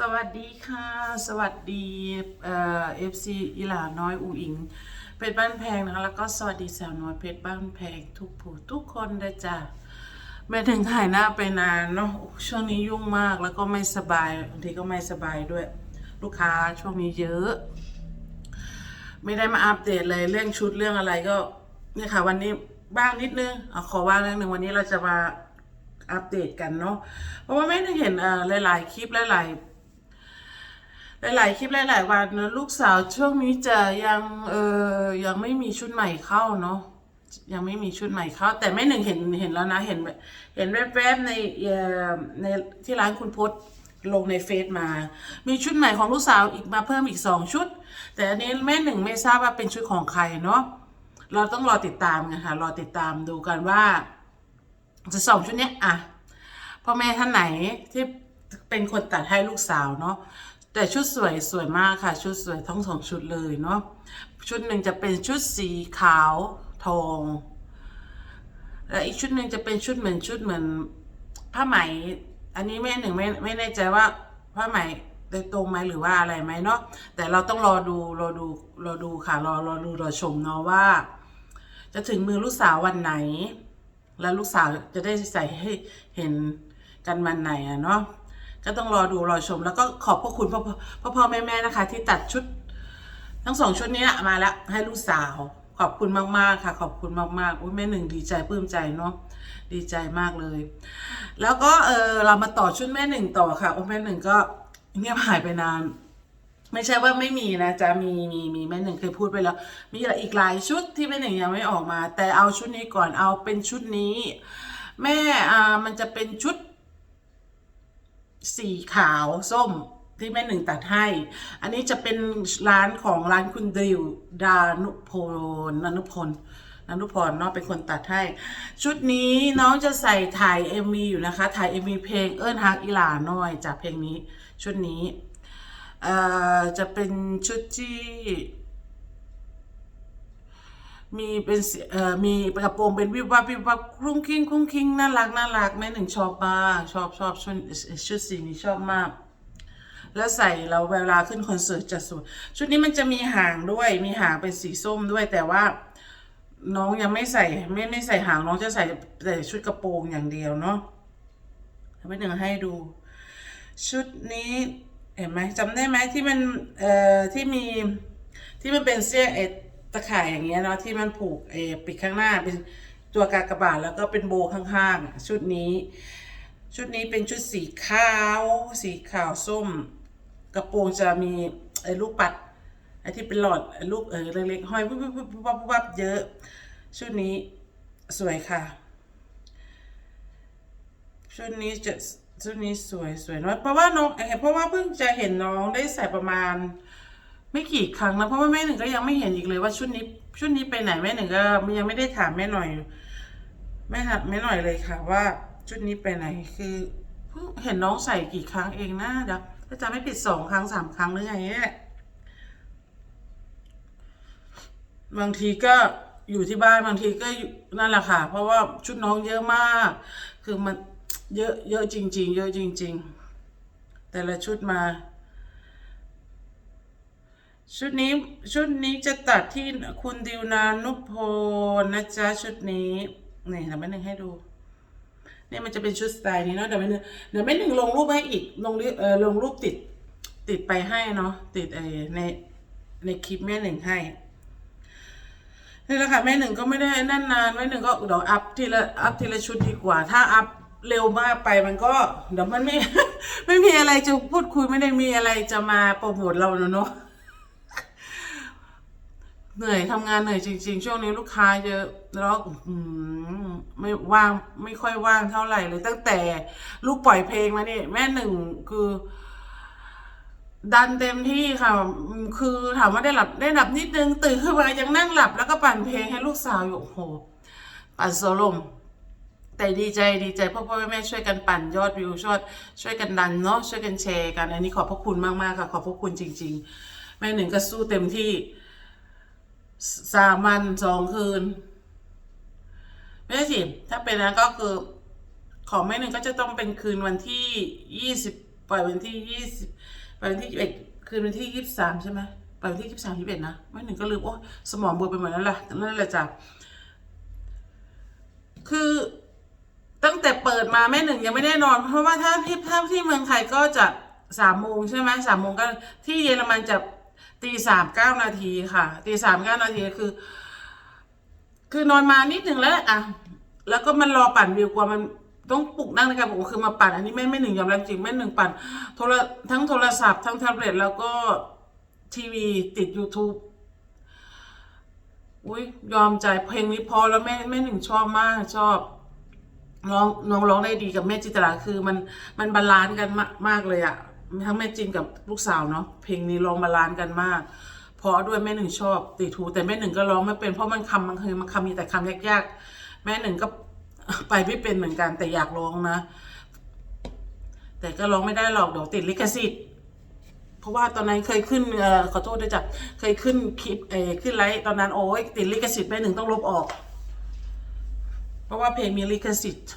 สวัสดีค่ะ สวัสดีเอ่อฟซีอีหลาน้อยอูอิง เพชรบ้านแพงนะคะแล้วก็สวัสดีสาวน้อยเพชรบ้านแพงทุกผู้ทุกคนเลยจ้ะแม่ถึงหายหน้าไปนานเนาะช่วงนี้ยุ่งมากแล้วก็ไม่สบายบางทีก็ไม่สบายด้วย ลูกค้าช่วงนี้เยอะ ไม่ได้มาอัปเดตเลยเรื่องชุดเรื่องอะไรก็เนี่ยค่ะวันนี้บ้างนิดนึงอขอว่างเรื่องหนึ่งวันนี้เราจะมาอัปเดตกันเนาะ เพราะว่าไม่ได้เห็นเอ่อหลาย ๆ คลิปหลาย ๆ หลายๆคลิปหลายๆวันลูกสาวช่วงนี้จะยังเออยังไม่มีชุดใหม่เข้าเนาะยังไม่มีชุดใหม่เข้า แต่แม่หนึ่งเห็นเห็นแล้วนะเห็นเห็นแวบๆในในที่ร้านคุณพศลงในเฟซมา มีชุดใหม่ของลูกสาวอีกมาเพิ่มอีกสองชุด แต่อันนี้แม่หนึ่งไม่ทราบว่าเป็นชุดของใครเนาะเราต้องรอติดตามกันค่ะรอติดตามดูกันว่า จะสองชุดเนี้ยอะพ่อแม่ท่านไหนที่เป็นคนตัดให้ลูกสาวเนาะ แต่ชุดสวยสวยมากค่ะ ชุดสวยทั้งสองชุดเลยเนาะชุดหนึ่งจะเป็นชุดสีขาวทอง และอีกชุดหนึ่งจะเป็นชุดเหมือนชุดเหมือนผ้าไหม อันนี้แม่หนึ่งไม่ไม่แน่ใจว่าผ้าไหมโดยตรงไหมหรือว่าอะไรไหมเนาะแต่เราต้องรอดูรอดูรอดูค่ะรอรอดูรอชมเนาะว่า จะถึงมือลูกสาววันไหน แล้วลูกสาวจะได้ใส่ให้เห็นกันวันไหนอะเนาะ ก็ต้องรอดูรอชม แล้วก็ขอบพระคุณพ่อพ่อพ่อแม่แม่นะคะ ที่ตัดชุด ทั้งสองชุดนี้มาแล้วให้ลูกสาว ขอบคุณมากๆค่ะ ขอบคุณมากๆอุ้ยแม่หนึ่งดีใจปลื้มใจเนาะดีใจมากเลย แล้วก็เออเรามาต่อชุดแม่หนึ่งต่อค่ะโอ้แม่หนึ่งก็เงียบหายไปนาน ไม่ใช่ว่าไม่มีนะจะมีมีมีแม่หนึ่งเคยพูดไปแล้ว มีอีกหลายชุดที่แม่หนึ่งยังไม่ออกมา แต่เอาชุดนี้ก่อนเอาเป็นชุดนี้ แม่อ่ามันจะเป็นชุด สีขาวส้มที่แม่หนึ่งตัดให้ อันนี้จะเป็นร้านของร้านคุณดิวดานุพลนานุพลนานุพรเนาะเป็นคนตัดให้ ชุดนี้น้องจะใส่ถ่าย MV อยู่นะคะ ถ่าย MV เพลงเอิ้นฮักอีหลาน้อยจากเพลงนี้ ชุดนี้ เอ่อ จะเป็นชุดที่ มีเป็นเอ่อมีกระโปรงเป็นวิบวับวิบวับคลุ้งคิงคลุ้งคิงน่ารักน่ารักแม่หนึ่งชอบมากชอบชอบชุดชุดสีนี้ชอบมาก แล้วใส่เราเวลาขึ้นคอนเสิร์ตจะสวยชุดนี้มันจะมีหางด้วยมีหางเป็นสีส้มด้วยแต่ว่าน้องยังไม่ใส่ไม่ไม่ใส่หางน้องจะใส่แต่ชุดกระโปรงอย่างเดียวเนาะแม่หนึ่งให้ดู ชุดนี้เห็นไหมจำได้ไหมที่มันเอ่อที่มีที่มันเป็นเสื้อเอ ตะข่ายอย่างเงี้ยเนาะที่มันผูกเอปิดข้างหน้าเป็นตัวกากบาทแล้วก็เป็นโบข้างๆ ชุดนี้ ชุดนี้เป็นชุดสีขาว สีขาวส้ม กระโปรงจะมีไอ้ลูกปัดไอ้ที่เป็นหลอดไอ้ลูกเออเล็กๆห้อยวุบวุบวุบวับวับเยอะ ชุดนี้สวยค่ะ ชุดนี้จะชุดนี้สวยสวยน้อยเพราะว่าน้องเอ่อเพราะว่าเพิ่งจะเห็นน้องได้ใส่ประมาณ ไม่กี่ครั้งนะเพราะว่าแม่หนึ่งก็ยังไม่เห็นอีกเลยว่าชุดนี้ชุดนี้ไปไหนแม่หนึ่งก็ยังไม่ได้ถามแม่หน่อยแม่ถามแม่หน่อยเลยค่ะ ว่าชุดนี้ไปไหนคือเพิ่งเห็นน้องใส่กี่ครั้งเองนะเดี๋ยวถ้าจำไม่ผิดสองครั้งสามครั้งหรือไงเนี่ยแหละบางทีก็อยู่ที่บ้านบางทีก็นั่นแหละค่ะ เพราะว่าชุดน้องเยอะมาก คือมันเยอะเยอะจริง ๆ เยอะจริง ๆ แต่ละชุดมา ชุดนี้ชุดนี้จะตัดที่คุณดิวนานุพลนะจ๊ะชุดนี้นี่เดี๋ยวแม่หนึ่งให้ดูเนี่ยมันจะเป็นชุดสไตล์นี้เนาะเดี๋ยวแม่หนึ่งเดี๋ยวแม่หนึ่งลงรูปให้อีกลงรูปเออลงรูปติดติดไปให้เนาะติดไอในในคลิปแม่หนึ่งให้นี่แหละค่ะแม่หนึ่งก็ไม่ได้นั่นนานแม่หนึ่งก็เดี๋ยวอัพทีละอัพทีละชุดดีกว่า ถ้าอัพเร็วมากไปมันก็เดี๋ยวมันไม่ไม่มีอะไรจะพูดคุยไม่ได้มีอะไรจะมาโปรโมทเราเนาะ เหนื่อยทำงานเหนื่อยจริง ๆ ช่วงนี้ลูกค้าเยอะแล้วอืมไม่ว่างไม่ค่อยว่างเท่าไหร่เลยตั้งแต่ลูกปล่อยเพลงมาเนี่ยแม่หนึ่งคือ ดันเต็มที่ค่ะ คือถามว่าได้หลับได้หลับนิดนึงตื่นขึ้นมายังนั่งหลับ แล้วก็ปั่นเพลงให้ลูกสาวอยู่โอ้โหปั่นโซลมแต่ดีใจดีใจพ่อพ่อแม่แม่ช่วยกันปั่นยอดวิวช่วยช่วยกันดันเนาะช่วยกันแชร์กันอันนี้ขอบพระคุณมากๆค่ะ ขอบพระคุณจริง ๆ แม่หนึ่งก็สู้เต็มที่ สามวันสองคืน ไม่ใช่สิถ้าเป็นนั้นก็คือ ของแม่หนึ่งก็จะต้องเป็นคืนวันที่ยี่สิบปล่อยวันที่ยี่สิบปล่อยวันที่ยี่สิบเอ็ดคืนวันที่ยี่สิบสามใช่ไหมปล่อยวันที่ยี่สิบสามยี่สิบเอ็ดนะไม่หนึ่งก็ลืมโอ้สมองเบลอไปหมดแล้วล่ะนั่นแหละจ้ะคือตั้งแต่เปิดมาแม่หนึ่งยังไม่ได้นอน เพราะว่าถ้าที่ถ้าที่เมืองไทยก็จะสามโมงใช่ไหมสามโมงก็ที่เยอรมันจะ ตีสามเก้านาทีค่ะตีสามเก้านาทีคือ คือนอนมานิดหนึ่งแล้วอะแล้วก็มันรอปั่นวิวกว่ามันต้องปลุกนั่งในการบอกว่าคือมาปั่นอันนี้แม่แม่หนึ่งยอมรับจริงแม่หนึ่งปั่นโทรทั้งโทรศัพท์ทั้งแท็บเล็ตแล้วก็ทีวีติด YouTube อุ้ยยอมใจเพลงนี้พอแล้วแม่แม่หนึ่งชอบมากชอบร้องน้องร้องได้ดีกับแม่จิตราคือมันมันบาลานซ์กันมากมากเลยอะ ทั้งแม่จินกับลูกสาวเนาะเพลงนี้ร้องบาลานกันมากเพราะด้วยแม่หนึ่งชอบตีทู แต่แม่หนึ่งก็ร้องไม่เป็นเพราะมันคำมันคือมันคำมีแต่คำยากๆ แม่หนึ่งก็ไปไม่เป็นเหมือนกันแต่อยากร้องนะ แต่ก็ร้องไม่ได้หรอกเดี๋ยวติดลิขสิทธิ์เพราะว่าตอนนั้นเคยขึ้นเอ่อขอโทษด้วยจ้ะเคยขึ้นคลิปเออขึ้นไลฟ์ตอนนั้นโอ้ยติดลิขสิทธิ์แม่หนึ่งต้องลบออก เพราะว่าเพลงมีลิขสิทธิ์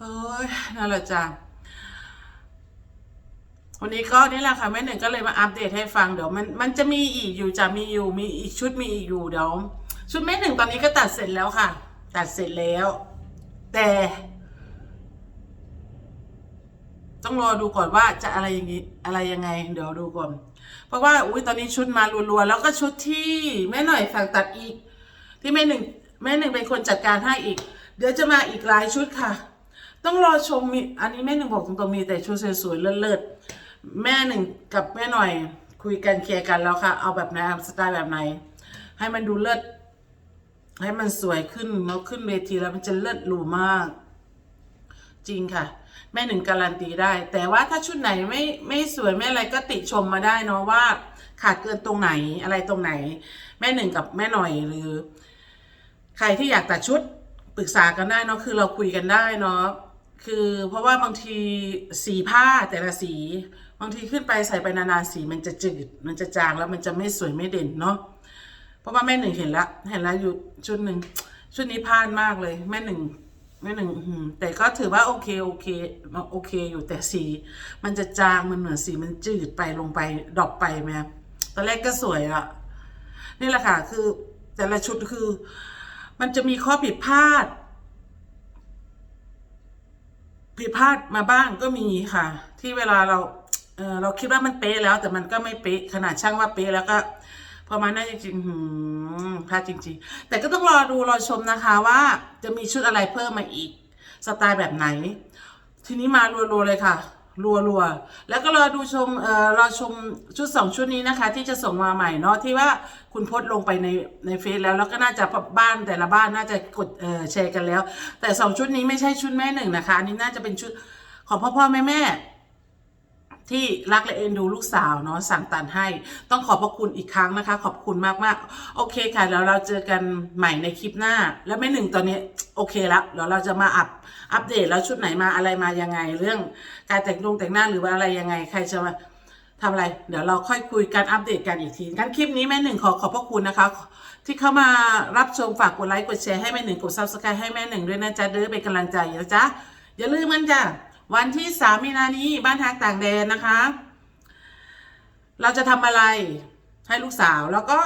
เอ้ยนั่นแหละจ้ะ วันนี้ก็นี่แหละค่ะแม่หนึ่งก็เลยมาอัปเดตให้ฟังเดี๋ยวมันมันจะมีอีกอยู่จะมีอยู่มีอีกชุดมีอีกอยู่เดี๋ยวชุดแม่หนึ่งตอนนี้ก็ตัดเสร็จแล้วค่ะ ตัดเสร็จแล้ว แต่ ต้องรอดูก่อนว่าจะอะไรอย่างนี้อะไรยังไง เดี๋ยวดูก่อน เพราะว่าอุ้ยตอนนี้ชุดมารัวๆแล้วก็ชุดที่แม่หน่อยสั่งตัดอีก ที่แม่หนึ่งแม่หนึ่งเป็นคนจัดการให้อีก เดี๋ยวจะมาอีกหลายชุดค่ะ ต้องรอชมมีอันนี้แม่หนึ่งบอกตรงๆมีแต่ชุดสวยๆเลิศๆ แม่หนึ่งกับแม่หน่อย คุยกันเคลียร์กันแล้วค่ะ เอาแบบไหนสไตล์แบบไหน ให้มันดูเลิศให้มันสวยขึ้นแล้วขึ้นเวทีแล้วมันจะเลิศหรูมาก จริงค่ะ แม่หนึ่งการันตีได้ แต่ว่าถ้าชุดไหนไม่ไม่สวยไม่อะไรก็ติชมมาได้เนาะว่า ขาดเกินตรงไหนอะไรตรงไหน แม่หนึ่งกับแม่หน่อยหรือ ใครที่อยากตัดชุดปรึกษากันได้เนาะคือเราคุยกันได้เนาะ คือเพราะว่าบางทีสีผ้าแต่ละสี บางทีขึ้นไปใส่ไปนานๆสีมันจะจืด มันจะจางแล้วมันจะไม่สวยไม่เด่นเนาะเพราะว่าแม่หนึ่งเห็นละเห็นแล้วอยู่ชุดหนึ่งชุดนี้พลาดมากเลยแม่หนึ่งแม่หนึ่งแต่ก็ถือว่าโอเคโอเคโอเคอยู่แต่สี มันจะจางมันเหมือนสีมันจืดไปลงไปดรอปไปไหมตอนแรกก็สวยอะนี่แหละค่ะคือแต่ละชุดคือ มันจะมีข้อผิดพลาด ผิดพลาดมาบ้างก็มีค่ะ ที่เวลาเราเออเราคิดว่ามันเป๊ะแล้ว แต่มันก็ไม่เป๊ะขนาดช่างว่าเป๊ะแล้วก็พอมาน่าจริงๆหืมพลาดจริง ๆ แต่ก็ต้องรอดูรอชมนะคะว่าจะมีชุดอะไรเพิ่มมาอีก สไตล์แบบไหน ทีนี้มารัวๆเลยค่ะ รัวๆ แล้วก็รอดูชมเอ่อรอชมชุดสองชุดนี้นะคะ ที่จะส่งมาใหม่เนาะที่ว่าคุณพจน์ลงไปในในเฟซแล้วแล้วก็น่าจะบ้านแต่ละบ้านน่าจะกดเอ่อแชร์กันแล้ว แต่สองชุดนี้ไม่ใช่ชุดแม่หนึ่งนะคะอันนี้น่าจะเป็นชุดของพ่อพ่อแม่แม่ที่รักและเอ็นดูลูกสาวเนาะสั่งตัดให้ ต้องขอบพระคุณอีกครั้งนะคะ ขอบคุณมากๆโอเคค่ะ แล้วเราเจอกันใหม่ในคลิปหน้า แล้วแม่หนึ่งตอนนี้ โอเคแล้วเดี๋ยวเราจะมาอัปอัปเดตแล้วชุดไหนมาอะไรมายังไง เรื่องการแต่งลงแต่งหน้าหรือว่าอะไรยังไง ใครจะมาทำอะไร เดี๋ยวเราค่อยคุยกันอัปเดตกันอีกทีงั้นคลิปนี้แม่หนึ่งขอขอบพระคุณนะคะ ที่เข้ามารับชมฝากกดไลค์กดแชร์ให้แม่หนึ่งกดซับสไครต์ให้แม่หนึ่งด้วยนะจ๊ะเด้อเป็นกำลังใจนะจ๊ะอย่าลืมมันจ้ะวันที่สามมีนานี้บ้านทางต่างแดนนะคะ เราจะทำอะไรให้ลูกสาวแล้วก็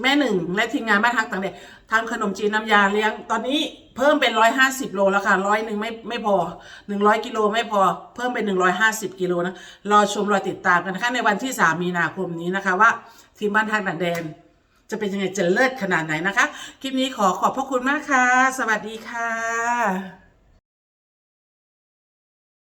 แม่หนึ่งและทีมงานบ้านทักต่างแดนทำขนมจีนน้ำยาเลี้ยง ตอนนี้เพิ่มเป็นร้อยห้าสิบโลแล้วค่ะร้อยหนึ่งไม่ไม่พอหนึ่งร้อยกิโลไม่พอ เพิ่มเป็นหนึ่งร้อยห้าสิบกิโลนะรอชมรอติดตามกันนะคะในวันที่สามมีนาคมนี้นะคะว่า ทีมบ้านทักต่างแดน จะเป็นยังไงจะเลิศขนาดไหนนะคะ คลิปนี้ขอขอบพระคุณมากค่ะ สวัสดีค่ะ